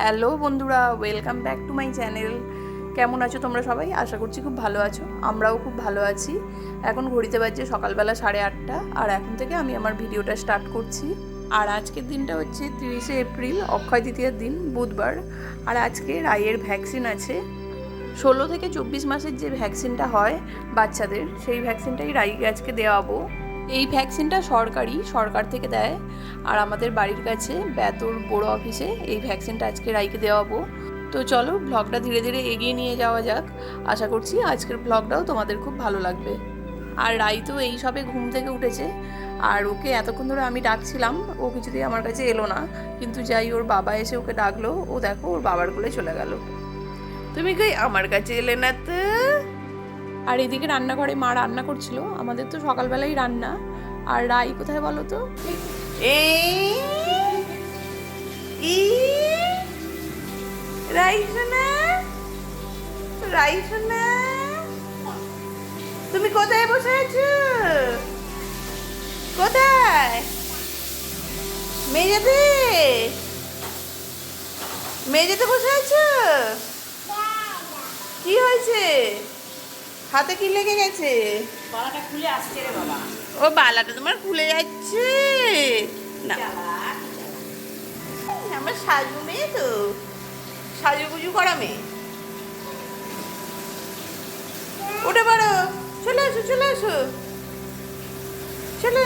Hello বন্ধুরা welcome back to my channel কেমন আছো তোমরা সবাই? আশা করছি খুব ভালো আছো। আমরাও খুব ভালো আছি। এখন ঘড়িতে বাজছে সকালবেলা সাড়ে আটটা, আর এখন থেকে আমি আমার ভিডিওটা স্টার্ট করছি। আর আজকের দিনটা হচ্ছে তিরিশে এপ্রিল, অক্ষয় তৃতীয়ার দিন, বুধবার। আর আজকে রায়ের ভ্যাকসিন আছে। ষোলো থেকে চব্বিশ মাসের যে ভ্যাকসিনটা হয় বাচ্চাদের, সেই ভ্যাকসিনটাই রাইকে আজকে দেওয়াবো। এই ভ্যাকসিনটা সরকারি, সরকার থেকে দেয়। আর আমাদের বাড়ির কাছে বেতর বড় অফিসে এই ভ্যাকসিনটা আজকে রাইকে দেওয়াবো। তো চলো ব্লগটা ধীরে ধীরে এগিয়ে নিয়ে যাওয়া যাক। আশা করছি আজকের ব্লগটাও তোমাদের খুব ভালো লাগবে। আর রাই তো এই সবে ঘুম থেকে উঠেছে। আর ওকে এতক্ষণ ধরে আমি ডাকছিলাম, ও কিছুতেই আমার কাছে এলো না। কিন্তু যাই, ওর বাবা এসে ওকে ডাকলো। ও দেখো, ওর বাবার কোলে চলে গেল। তুমি কই আমার কাছে এলে না তো? আর এদিকে রান্নাঘরে মা রান্না করছিল। আমাদের তো সকালবেলাই রান্না। আর রাই কোথায় বলো তো? তুমি কোথায় বসে আছো? কোথায়? মেয়েতে মেয়েতে বসে আছো? কি হয়েছে? হাতে কি লেগে গেছে? বালাটা খুলে আসছে রে বাবা। ও বালাটা তোমার খুলে যাচ্ছে। না। আমার সাজু মেয়ে তো। সাজু গুজু করা মেয়ে। উঠে পড়ো। চলে আসো চলে আসো চলে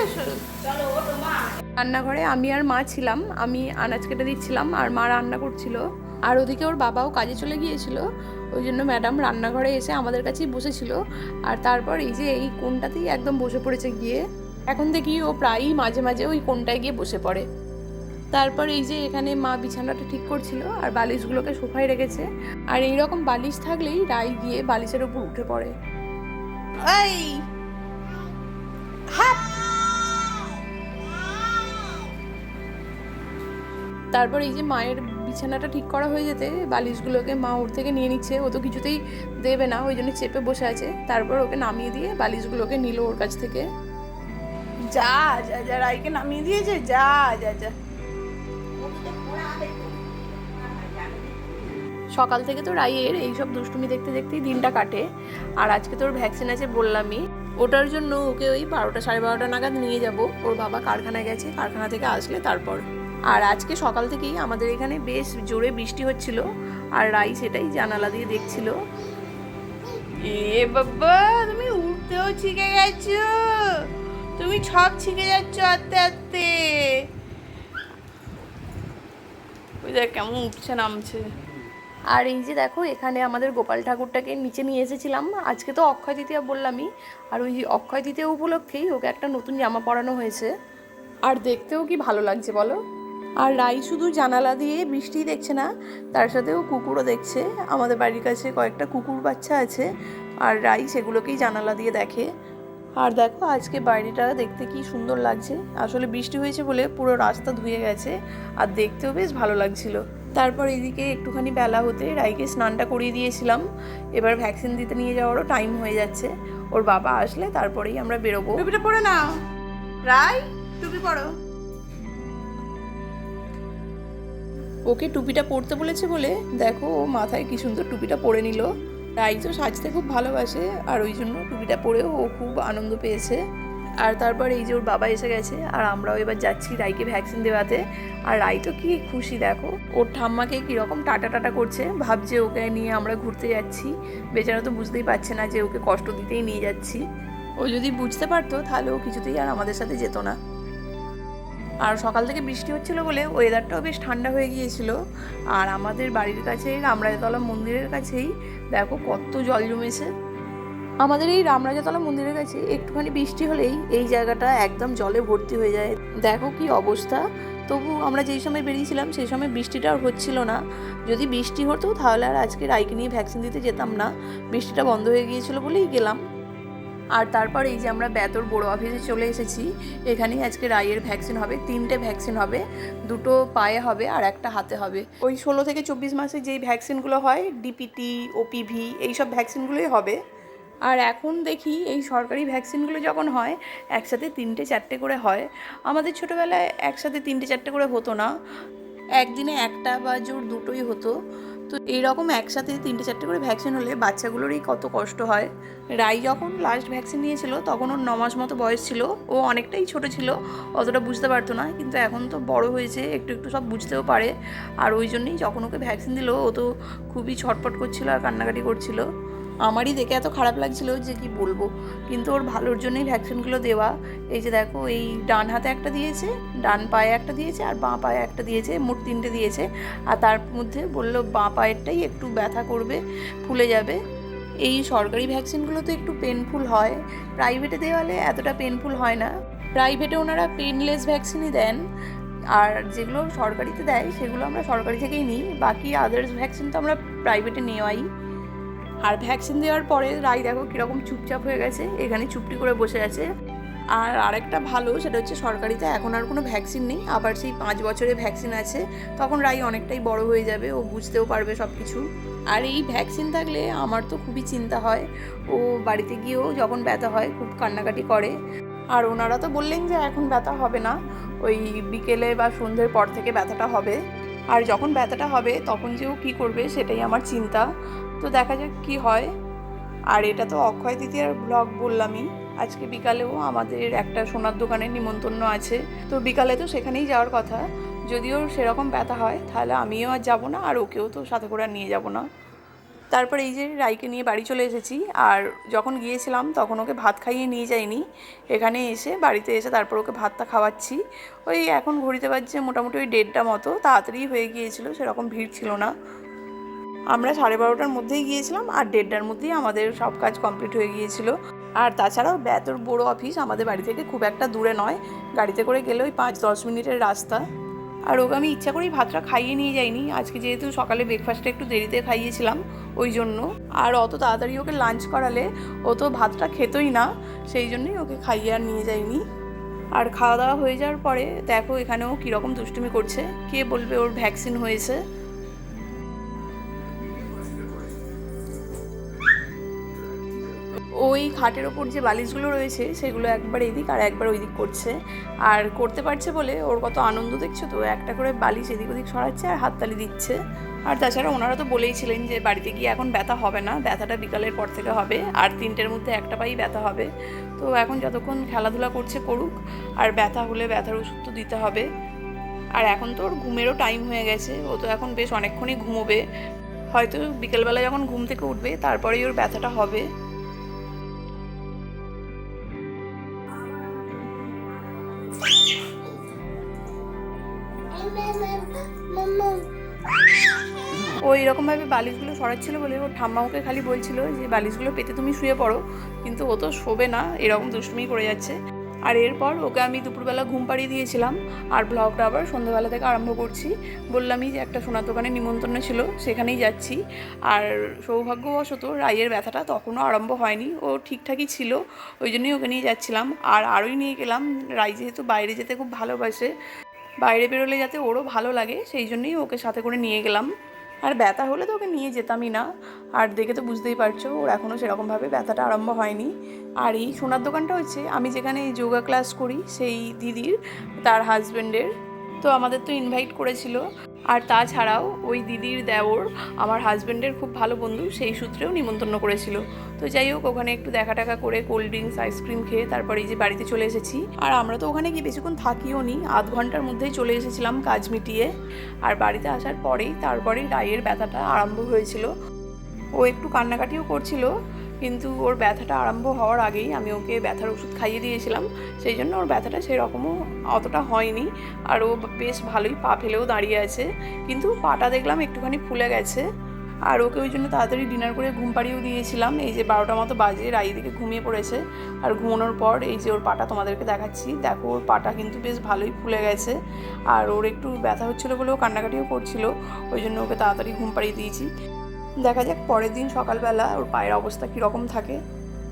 রান্নাঘরে আমি আর মা ছিলাম, আমি আনাজ কেটে দিচ্ছিলাম আর মা রান্না করছিল। আর ওদিকে ওর বাবাও কাজে চলে গিয়েছিল, ওই জন্য ম্যাডাম রান্নাঘরে এসে আমাদের কাছেই বসেছিল। আর তারপর এই যে এই কোনটাতেই একদম বসে পড়েছে গিয়ে, এখন দেখি ও প্রায়ই মাঝে মাঝে ওই কোনটায় গিয়ে বসে পড়ে। তারপর এই যে এখানে মা বিছানাটা ঠিক করছিল আর বালিশগুলোকে সোফায় রেখেছে। আর এই রকম বালিশ থাকলেই রাই গিয়ে বালিশের উপর উঠে পড়ে। এই! তারপর এই যে মায়ের বিছানাটা ঠিক করা হয়ে যেতে বালিশগুলোকে মা ওর থেকে নিয়ে নিচ্ছে, ও তো কিছুতেই দেবে না, ওই জন্য চেপে বসে আছে। তারপর ওকে নামিয়ে দিয়ে বালিশগুলোকে নিল ওর কাছ থেকে। যা যা যা, রাইকে নামিয়ে দিয়েছে, যা যা যা। সকাল থেকে তো রাইয়ের এইসব দুষ্টুমি দেখতে দেখতেই দিনটা কাটে। আর আজকে তোর ভ্যাকসিন আছে বললামই। ওটার জন্য ওকে ওই বারোটা সাড়ে বারোটা নাগাদ নিয়ে যাব। ওর বাবা কারখানায় গেছে, কারখানা থেকে আসলে তারপর। আর আজকে সকাল থেকেই আমাদের এখানে বেশ জোরে বৃষ্টি হচ্ছিল, আর রাই সেটাই জানালা দিয়ে দেখছিল। এ বাবা, তুমি উঠতেও শিখে গেছো। তুমি সব শিখে যাচ্ছ আস্তে আস্তে। ওই দেখ, কেমন উঠছে, নামছে। আর এই যে দেখো, এখানে আমাদের গোপাল ঠাকুরটাকে নিচে নিয়ে এসেছিলাম। আজকে তো অক্ষয় তৃতীয়া বললামই। আর ওই অক্ষয় তৃতীয়া উপলক্ষেই ওকে একটা নতুন জামা পরানো হয়েছে। আর দেখতেও কি ভালো লাগছে বলো? আর রাই শুধু জানালা দিয়ে বৃষ্টি দেখছে না, তার সাথেও কুকুরও দেখছে। আমাদের বাড়ির কাছে কয়েকটা কুকুর বাচ্চা আছে, আর রাই সেগুলোকেই জানালা দিয়ে দেখে। আর দেখো, আজকে বাইরেটা দেখতে কি সুন্দর লাগছে। আসলে বৃষ্টি হয়েছে বলে পুরো রাস্তা ধুয়ে গেছে, আর দেখতেও বেশ ভালো লাগছিল। তারপর এদিকে একটুখানি বেলা হতে রাইকে স্নানটা করিয়ে দিয়েছিলাম। এবার ভ্যাকসিন দিতে নিয়ে যাওয়ারও টাইম হয়ে যাচ্ছে। ওর বাবা আসলে তারপরেই আমরা বেরোবো। টুপিটা পরে নাও। রাই টুপি পরো। ওকে টুপিটা পরতে বলেছে বলে দেখো ও মাথায় কি সুন্দর টুপিটা পরে নিল। রাই তো সাজতে খুব ভালোবাসে আর ওই জন্য টুপিটা পরেও ও খুব আনন্দ পেয়েছে। আর তারপর এই যে ওর বাবা এসে গেছে, আর আমরাও এবার যাচ্ছি রাইকে ভ্যাকসিন দেওয়াতে। আর রাই তো কি খুশি, দেখো। ওর ঠাম্মাকে কীরকম টাটা টাটা করছে, ভাবছে ওকে নিয়ে আমরা ঘুরতে যাচ্ছি। বেচারা তো বুঝতেই পারছে না যে ওকে কষ্ট দিতেই নিয়ে যাচ্ছি। ও যদি বুঝতে পারতো, তাহলে ও কিছুতেই আর আমাদের সাথে যেত না। আর সকাল থেকে বৃষ্টি হচ্ছিল বলে ওয়েদারটাও বেশ ঠান্ডা হয়ে গিয়েছিল। আর আমাদের বাড়ির কাছে রামরাজতলা মন্দিরের কাছেই, দেখো কত জল জমেছে। আমাদের এই রামরাজাতলা মন্দিরের কাছে একটুখানি বৃষ্টি হলেই এই জায়গাটা একদম জলে ভর্তি হয়ে যায়। দেখো কি অবস্থা। তবু আমরা যেই সময় বেরিয়েছিলাম, সেই সময় বৃষ্টিটা আর হচ্ছিল না। যদি বৃষ্টি হতো, তাহলে আর আজকে রাইকে নিয়ে ভ্যাকসিন দিতে যেতাম না। বৃষ্টিটা বন্ধ হয়ে গিয়েছিল বলেই গেলাম। আর তারপর এই যে আমরা বেতর বড় অফিসে চলে এসেছি। এখানেই আজকে রায়ের ভ্যাকসিন হবে, তিনটে ভ্যাকসিন হবে। দুটো পায়ে হবে আর একটা হাতে হবে। ওই ষোলো থেকে চব্বিশ মাসে যেই ভ্যাকসিনগুলো হয় ডিপিটি ওপিভি এইসব ভ্যাকসিনগুলোই হবে। আর এখন দেখি এই সরকারি ভ্যাকসিনগুলো যখন হয়, একসাথে তিনটে চারটে করে হয়। আমাদের ছোটোবেলায় একসাথে তিনটে চারটে করে হতো না। একদিনে একটা বা জোর দুটোই হতো। তো এইরকম একসাথে তিনটে চারটে করে ভ্যাকসিন হলে বাচ্চাগুলোরই কত কষ্ট হয়। রাই যখন লাস্ট ভ্যাকসিন নিয়েছিল, তখন ওর ন মাস মতো বয়স ছিল। ও অনেকটাই ছোট ছিল, অতটা বুঝতে পারতো না। কিন্তু এখন তো বড় হয়েছে, একটু একটু সব বুঝতেও পারে। আর ওই জন্যই যখন ওকে ভ্যাকসিন দিল, ও তো খুবই ছটপট করছিল আর কান্নাকাটি করছিল। আমারই দেখে এত খারাপ লাগছিল যে কি বলব। কিন্তু ওর ভালোর জন্যই ভ্যাকসিনগুলো দেওয়া। এই যে দেখো, এই ডান হাতে একটা দিয়েছে, ডান পায়ে একটা দিয়েছে, আর বাঁ পায়ে একটা দিয়েছে, মোট তিনটে দিয়েছে। আর তার মধ্যে বলল, বাঁ পায়েরটাই একটু ব্যথা করবে, ফুলে যাবে। এই সরকারি ভ্যাকসিনগুলো তো একটু পেনফুল হয়। প্রাইভেটে দেওয়ালে এতটা পেনফুল হয় না। প্রাইভেটে ওনারা পেনলেস ভ্যাকসিনই দেন। আর যেগুলো সরকারিতে দেয়, সেগুলো আমরা সরকারি থেকেই নিই। বাকি আদার্স ভ্যাকসিন তো আমরা প্রাইভেটে নেওয়াই। আর ভ্যাকসিন দেওয়ার পরে রাই দেখো কীরকম চুপচাপ হয়ে গেছে, এখানে চুপটি করে বসে আছে। আর আরেকটা ভালো, সেটা হচ্ছে সরকারিতে এখন আর কোনো ভ্যাকসিন নেই, আবার সেই পাঁচ বছরে ভ্যাকসিন আছে, তখন রাই অনেকটাই বড় হয়ে যাবে, ও বুঝতেও পারবে সব কিছু আর এই ভ্যাকসিন থাকলে আমার তো খুবই চিন্তা হয়, ও বাড়িতে গিয়েও যখন ব্যথা হয় খুব কান্নাকাটি করে। আর ওনারা তো বললেন যে এখন ব্যথা হবে না, ওই বিকেলে বা সন্ধ্যের পর থেকে ব্যথাটা হবে। আর যখন ব্যথাটা হবে তখন যে ও কী করবে সেটাই আমার চিন্তা। তো দেখা যাক কি হয়। আর এটা তো অক্ষয় তৃতীয়ার ব্লগ বললামই। আজকে বিকালেও আমাদের একটা সোনার দোকানের নিমন্ত্রণ আছে। তো বিকালে তো সেখানেই যাওয়ার কথা। যদিও সেরকম ব্যথা হয়, তাহলে আমিও আর যাব না, আর ওকেও তো সাথে করে নিয়ে যাব না। তারপর এই যে রাইকে নিয়ে বাড়ি চলে এসেছি, আর যখন গিয়েছিলাম তখন ওকে ভাত খাইয়ে নিয়ে যাইনি। এখানে এসে বাড়িতে এসে তারপর ওকে ভাতটা খাওয়াচ্ছি। ওই এখন ঘড়িতে বাজছে মোটামুটি ওই দেড়টা মতো, তাড়াতাড়ি হয়ে গিয়েছিল, সেরকম ভিড় ছিল না। আমরা সাড়ে বারোটার মধ্যেই গিয়েছিলাম আর দেড়টার মধ্যেই আমাদের সব কাজ কমপ্লিট হয়ে গিয়েছিল। আর তাছাড়াও এত বড় অফিস আমাদের বাড়ি থেকে খুব একটা দূরে নয়। গাড়িতে করে গেলে ওই পাঁচ দশ মিনিটের রাস্তা। আর ওকে আমি ইচ্ছা করেই ভাতটা খাইয়ে নিয়ে যাইনি। আজকে যেহেতু সকালে ব্রেকফাস্টটা একটু দেরিতে খাইয়েছিলাম, ওই জন্য। আর অত তাড়াতাড়ি ওকে লাঞ্চ করালে ও তো ভাতটা খেতই না, সেই জন্যই ওকে খাইয়ে আর নিয়ে যাইনি। আর খাওয়া দাওয়া হয়ে যাওয়ার পরে, দেখো এখানেও কীরকম দুষ্টুমি করছে। কে বলবে ওর ভ্যাকসিন হয়েছে? ওই খাটের ওপর যে বালিশগুলো রয়েছে, সেগুলো একবার এদিক আর একবার ওই দিক করছে। আর করতে পারছে বলে ওর কত আনন্দ দেখছ তো? একটা করে বালিশ এদিক ওদিক সরাচ্ছে আর হাততালি দিচ্ছে। আর তাছাড়া ওনারা তো বলেইছিলেন যে বাড়িতে গিয়ে এখন ব্যথা হবে না, ব্যথাটা বিকালের পর থেকে হবে। আর তিনটের মধ্যে একটা পাই ব্যথা হবে। তো এখন যতক্ষণ খেলাধুলা করছে করুক, আর ব্যথা হলে ব্যথার ওষুধ তো দিতে হবে। আর এখন তো ওর ঘুমেরও টাইম হয়ে গেছে। ও তো এখন বেশ অনেকক্ষণই ঘুমোবে। হয়তো বিকেলবেলা যখন ঘুম থেকে উঠবে, তারপরেই ওর ব্যথাটা হবে। ও এরকমভাবে বালিশগুলো সরাচ্ছিল বলে ওর ঠাম্মা ওকে খালি বলছিল যে বালিশগুলো পেতে তুমি শুয়ে পড়ো, কিন্তু ও তো শোবে না, এরকম দুষ্টুমি করে যাচ্ছে। আর এরপর ওকে আমি দুপুরবেলা ঘুম পাড়িয়ে দিয়েছিলাম। আর ব্লগটা আবার সন্ধ্যাবেলা থেকে আরম্ভ করছি। বললামই যে একটা সোনার দোকানে নিমন্ত্রণ ছিল, সেখানেই যাচ্ছি। আর সৌভাগ্যবশত রায়ের ব্যথাটা তখনও আরম্ভ হয়নি। ও ঠিকঠাকই ছিল, ওই জন্যই ওকে নিয়ে যাচ্ছিলাম। আর আরোই নিয়ে গেলাম। রাই যেহেতু বাইরে যেতে খুব ভালোবাসে, বাইরে বেরোলে যাতে ওরও ভালো লাগে, সেই জন্যই ওকে সাথে করে নিয়ে গেলাম। আর ব্যথা হলে তো ওকে নিয়ে যেতামই না। আর দেখে তো বুঝতেই পারছ, ওর এখনও সেরকমভাবে ব্যথাটা আরম্ভ হয়নি। আর এই সোনার দোকানটা হচ্ছে, আমি যেখানে যোগা ক্লাস করি, সেই দিদির, তার হাজব্যান্ডের তো আমাদের তো ইনভাইট করেছিল। আর তাছাড়াও ওই দিদির দেওর আমার হাজব্যান্ডের খুব ভালো বন্ধু, সেই সূত্রেও নিমন্ত্রণ করেছিল। তো যাই হোক, ওখানে একটু দেখা টাকা করে কোল্ড ড্রিঙ্কস আইসক্রিম খেয়ে তারপরে এই যে বাড়িতে চলে এসেছি। আর আমরা তো ওখানে গিয়ে বেশিক্ষণ থাকিও নি, আধ ঘণ্টার মধ্যেই চলে এসেছিলাম কাজ মিটিয়ে। আর বাড়িতে আসার পরেই তারপরেই রায়ের ব্যথাটা আরম্ভ হয়েছিল। ও একটু কান্নাকাটিও করছিল কিন্তু ওর ব্যথাটা আরম্ভ হওয়ার আগেই আমি ওকে ব্যথার ওষুধ খাইয়ে দিয়েছিলাম। সেই জন্য ওর ব্যথাটা সেরকমও অতটা হয়নি। আর ও বেশ ভালোই পা ফেলেও দাঁড়িয়ে আছে। কিন্তু পাটা দেখলাম একটুখানি ফুলে গেছে। আর ওকে ওই জন্য তাড়াতাড়ি ডিনার করে ঘুম পাড়িয়েও দিয়েছিলাম। এই যে বারোটা মতো বাজে, রাই দিকে ঘুমিয়ে পড়েছে। আর ঘুমানোর পর এই যে ওর পাটা তোমাদেরকে দেখাচ্ছি। দেখো, ওর পাটা কিন্তু বেশ ভালোই ফুলে গেছে। আর ওর একটু ব্যথা হচ্ছিল বলেও কান্নাকাটিও করছিল। ওই জন্য ওকে তাড়াতাড়ি ঘুম পাড়িয়ে দিয়েছি। দেখা যাক পরের দিন সকালবেলা ওর পায়ের অবস্থা কীরকম থাকে।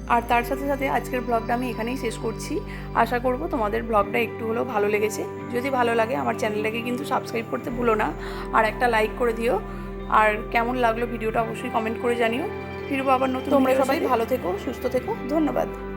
আর তার সাথে সাথে আজকের ব্লগটা আমি এখানেই শেষ করছি। আশা করব তোমাদের ব্লগটা একটু হলেও ভালো লেগেছে। যদি ভালো লাগে আমার চ্যানেলটাকে কিন্তু সাবস্ক্রাইব করতে ভুলো না। আর একটা লাইক করে দিও। আর কেমন লাগল ভিডিওটা অবশ্যই কমেন্ট করে জানিও। ফিরবো আবার নতুন তোমরা সবাই ভালো থেকো সুস্থ থেকো। ধন্যবাদ।